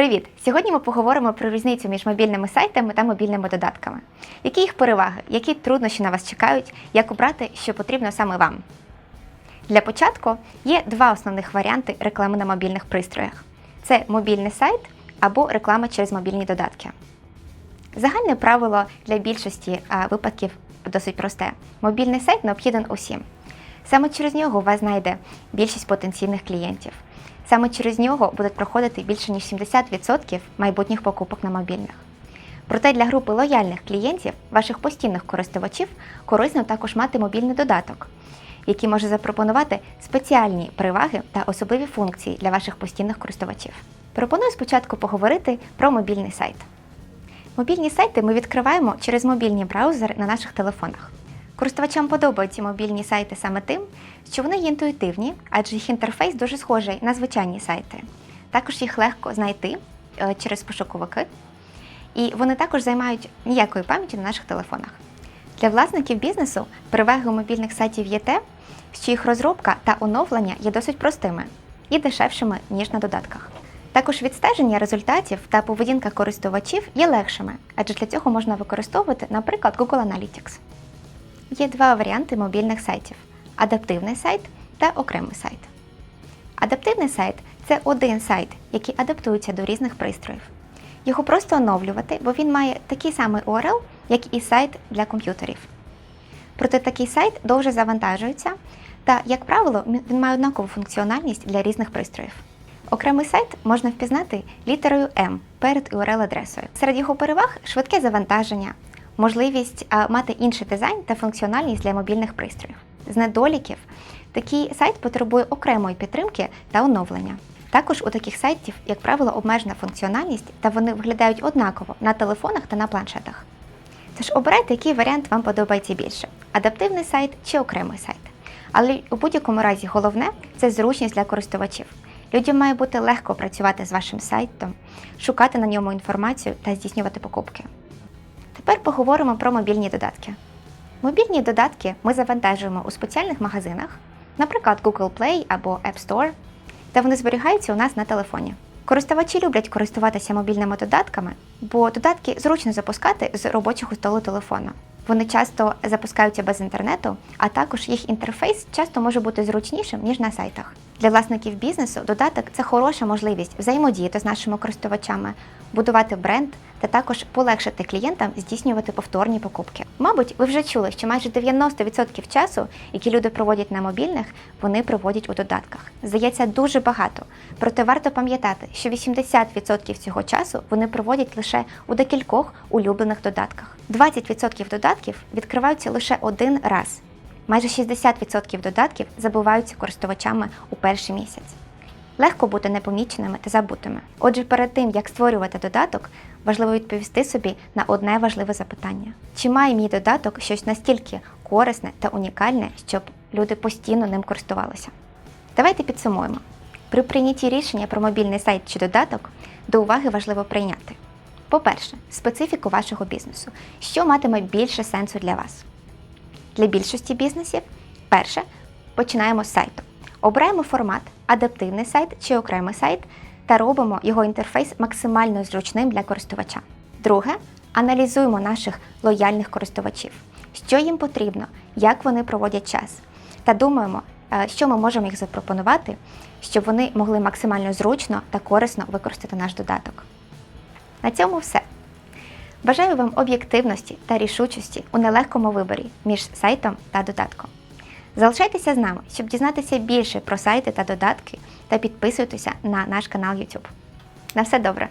Привіт! Сьогодні ми поговоримо про різницю між мобільними сайтами та мобільними додатками. Які їх переваги, які труднощі на вас чекають, як обрати, що потрібно саме вам. Для початку є два основних варіанти реклами на мобільних пристроях: це мобільний сайт або реклама через мобільні додатки. Загальне правило для більшості випадків досить просте: мобільний сайт необхіден усім. Саме через нього вас знайде більшість потенційних клієнтів. Саме через нього будуть проходити більше ніж 70% майбутніх покупок на мобільних. Проте для групи лояльних клієнтів, ваших постійних користувачів, корисно також мати мобільний додаток, який може запропонувати спеціальні переваги та особливі функції для ваших постійних користувачів. Пропоную спочатку поговорити про мобільний сайт. Мобільні сайти ми відкриваємо через мобільні браузери на наших телефонах. Користувачам подобаються мобільні сайти саме тим, що вони є інтуїтивні, адже їх інтерфейс дуже схожий на звичайні сайти. Також їх легко знайти е, через пошуковики, і вони також займають ніякої пам'яті на наших телефонах. Для власників бізнесу перевагою мобільних сайтів є те, що їх розробка та оновлення є досить простими і дешевшими, ніж на додатках. Також відстеження результатів та поведінка користувачів є легшими, адже для цього можна використовувати, наприклад, Google Analytics. Є два варіанти мобільних сайтів: адаптивний сайт та окремий сайт. Адаптивний сайт це один сайт, який адаптується до різних пристроїв. Його просто оновлювати, бо він має такий самий URL, як і сайт для комп'ютерів. Проте такий сайт довше завантажується, та, як правило, він має однакову функціональність для різних пристроїв. Окремий сайт можна впізнати літерою М перед URL-адресою. Серед його переваг швидке завантаження, можливість мати інший дизайн та функціональність для мобільних пристроїв. З недоліків такий сайт потребує окремої підтримки та оновлення. Також у таких сайтів, як правило, обмежена функціональність та вони виглядають однаково на телефонах та на планшетах. Тож обирайте, який варіант вам подобається більше: адаптивний сайт чи окремий сайт. Але у будь-якому разі головне це зручність для користувачів. Людям має бути легко працювати з вашим сайтом, шукати на ньому інформацію та здійснювати покупки. Тепер поговоримо про мобільні додатки. Мобільні додатки ми завантажуємо у спеціальних магазинах, наприклад, Google Play або App Store, та вони зберігаються у нас на телефоні. Користувачі люблять користуватися мобільними додатками, бо додатки зручно запускати з робочого столу телефона. Вони часто запускаються без інтернету, а також їх інтерфейс часто може бути зручнішим, ніж на сайтах. Для власників бізнесу додаток це хороша можливість взаємодіяти з нашими користувачами, будувати бренд та також полегшити клієнтам здійснювати повторні покупки. Мабуть, ви вже чули, що майже 90% часу, які люди проводять на мобільних, вони проводять у додатках. Здається, дуже багато. Проте варто пам'ятати, що 80% цього часу вони проводять лише у декількох улюблених додатках. 20% додатків відкриваються лише один раз. Майже 60% додатків забуваються користувачами у перший місяць. Легко бути непоміченими та забутими. Отже, перед тим як створювати додаток, важливо відповісти собі на одне важливе запитання: чи має мій додаток щось настільки корисне та унікальне, щоб люди постійно ним користувалися? Давайте підсумуємо. При прийнятті рішення про мобільний сайт чи додаток до уваги важливо прийняти. По-перше, специфіку вашого бізнесу, що матиме більше сенсу для вас. Для більшості бізнесів, перше, починаємо з сайту. Обираємо формат, адаптивний сайт чи окремий сайт та робимо його інтерфейс максимально зручним для користувача. Друге, аналізуємо наших лояльних користувачів, що їм потрібно, як вони проводять час, та думаємо, е, що ми можемо їх запропонувати, щоб вони могли максимально зручно та корисно використати наш додаток. На цьому все. Бажаю вам об'єктивності та рішучості у нелегкому виборі між сайтом та додатком. Залишайтеся з нами, щоб дізнатися більше про сайти та додатки, та підписуйтеся на наш канал YouTube. На все добре!